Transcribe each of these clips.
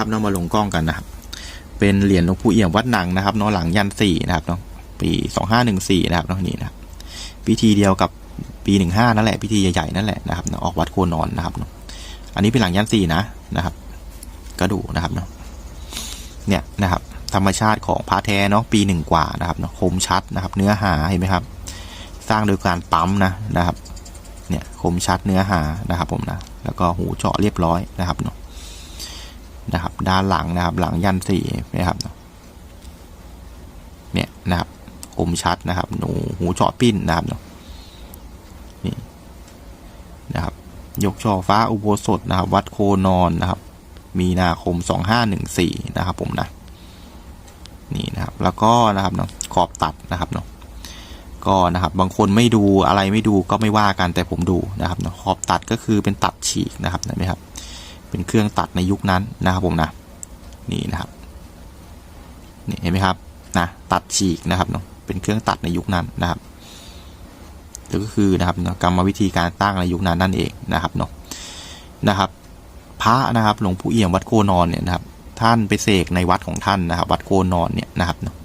นะครับเนาะมาลงกล้องกันนะครับ เป็นเหรียญหลวงปู่เอี่ยมวัดหนังนะครับเนาะหลังยันสี่นะครับเนาะปีสองห้าหนึ่งสี่นะครับเนาะนี่นะครับพิธีเดียวกับปีหนึ่งห้านั่นแหละพิธีใหญ่ๆนั่นแหละนะครับออกวัดโคนอนนะครับเนาะอันนี้เป็นหลังยันสี่นะนะครับ ก็ดูนะครับเนาะเนี่ยนะครับธรรมชาติของพระแท้เนาะปีหนึ่งกว่านะครับเนาะคมชัดนะครับ เนื้อหาเห็นไหมครับ สร้างโดยการปั๊มนะนะครับ เนี่ยคมชัดเนื้อหานะครับผมนะแล้วก็หูเจาะเรียบร้อยนะครับเนาะ นะครับ ด้านหลังนะครับ หลังยันสี่นะครับเนี่ยนะครับคมชัดนะครับ หนูหูเจาะปิ้นนะครับเนาะนี่นะครับ ยกช่อฟ้าอุโบสถนะครับ วัดโคนอนนะครับ มีนาคมสองห้าหนึ่งสี่นะครับ ผมนะนี่นะครับ แล้วก็นะครับเนาะขอบตัดนะครับเนาะก็นะครับบางคนไม่ดูอะไรไม่ดูก็ไม่ว่ากันแต่ผมดูนะครับเนาะขอบตัดก็คือเป็นตัดฉีกนะครับเห็นไหมครับ เป็นเครื่องตัดในยุคนั้นนะครับผมนะ นี่นะครับนี่เห็นไหมครับนะตัดฉีกนะครับเนาะเป็นเครื่องตัดในยุคนั้นนะครับก็คือนะครับกรรมวิธีการตั้งในยุคนั้นนั่นเองนะครับเนาะนะครับพระนะครับหลวงปู่เอี่ยมวัดโคนอนเนี่ยนะครับ ท่านไปเสกในวัดของท่านนะครับ วัดโคนอนเนี่ยนะครับเนาะ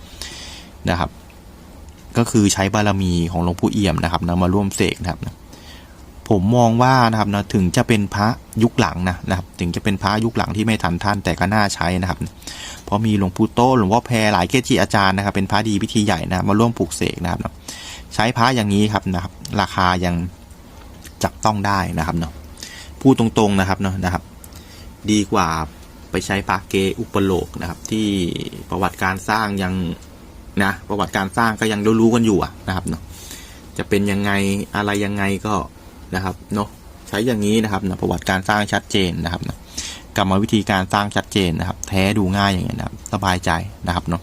นะครับ ก็คือใช้บารมีของหลวงปู่เอี่ยมนะครับนะมาร่วมเสกนะครับนะ ผมมองว่านะครับนะถึงจะเป็นพระยุคหลังนะนะครับ ถึงจะเป็นพระยุคหลังที่ไม่ทันท่านแต่ก็น่าใช้นะครับ เพราะมีหลวงปู่โตหลวงพ่อแพรหลายเกจิอาจารย์นะครับ เป็นพระดีพิธีใหญ่นะมาร่วมปลูกเสกนะครับนะใช้พระอย่างนี้ครับนะครับ ราคายังจับต้องได้นะครับเนาะพูดตรงๆนะครับเนาะนะครับ ดีกว่าไปใช้พระเกอุปโลกนะครับ ที่ประวัติการสร้างยังนะประวัติการสร้างก็ยังรู้ๆกันอยู่นะครับเนาะจะเป็นยังไงอะไรยังไงก็ นะครับเนาะใช้อย่างนี้นะครับนะประวัติการสร้างชัดเจนนะครับนะกรรมวิธีการสร้างชัดเจนนะครับ แท้ดูง่ายอย่างเงี้ยนะครับสบายใจนะครับเนาะ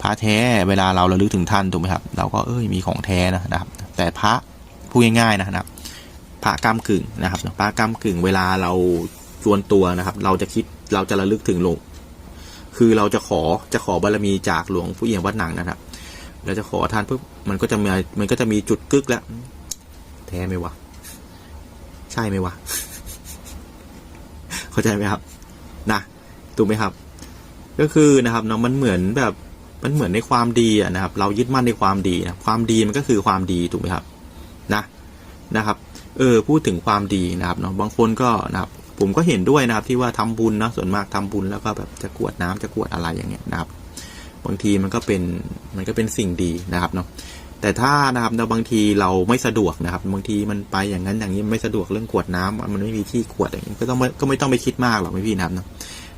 พระแท้เวลาเราระลึกถึงท่านถูกไหมครับ เราก็เอ้ยมีของแท้นะนะครับ แต่พระพูดง่ายๆนะครับ พระกำกึ่งนะครับพระกำกึ่ง เวลาเราจวนตัวนะครับ เราจะคิดเราจะระลึกถึงหลวงคือเราจะขอจะขอบารมีจากหลวงผู้เอี่ยมวัดหนังนะครับเราจะขอท่านปุ๊บมันก็จะมีมันก็จะมีจุดกึกแล้วแท้ไหมวะ ใช่ไหมวะ เข้าใจไหมครับนะถูกไหมครับ ก็คือนะครับเนาะมันเหมือนแบบมันเหมือนในความดีอะนะครับ เรายึดมั่นในความดีนะความดีมันก็คือความดีถูกไหมครับ นะนะครับ เออพูดถึงความดีนะครับเนาะบางคนก็นะครับผมก็เห็นด้วยนะครับที่ว่าทำบุญนะส่วนมากทำบุญแล้วก็แบบจะกวดน้ำจะกวดอะไรอย่างเงี้ยนะครับ บางทีมันก็เป็นมันก็เป็นสิ่งดีนะครับเนาะ แต่ถ้านะครับเราบางทีเราไม่สะดวกนะครับ บางทีมันไปอย่างนั้นอย่างนี้ไม่สะดวกเรื่องขวดน้ำมันไม่มีที่ขวดอย่างนี้ก็ต้องไม่ก็ไม่ต้องไปคิดมากหรอกพี่นะครับเนาะ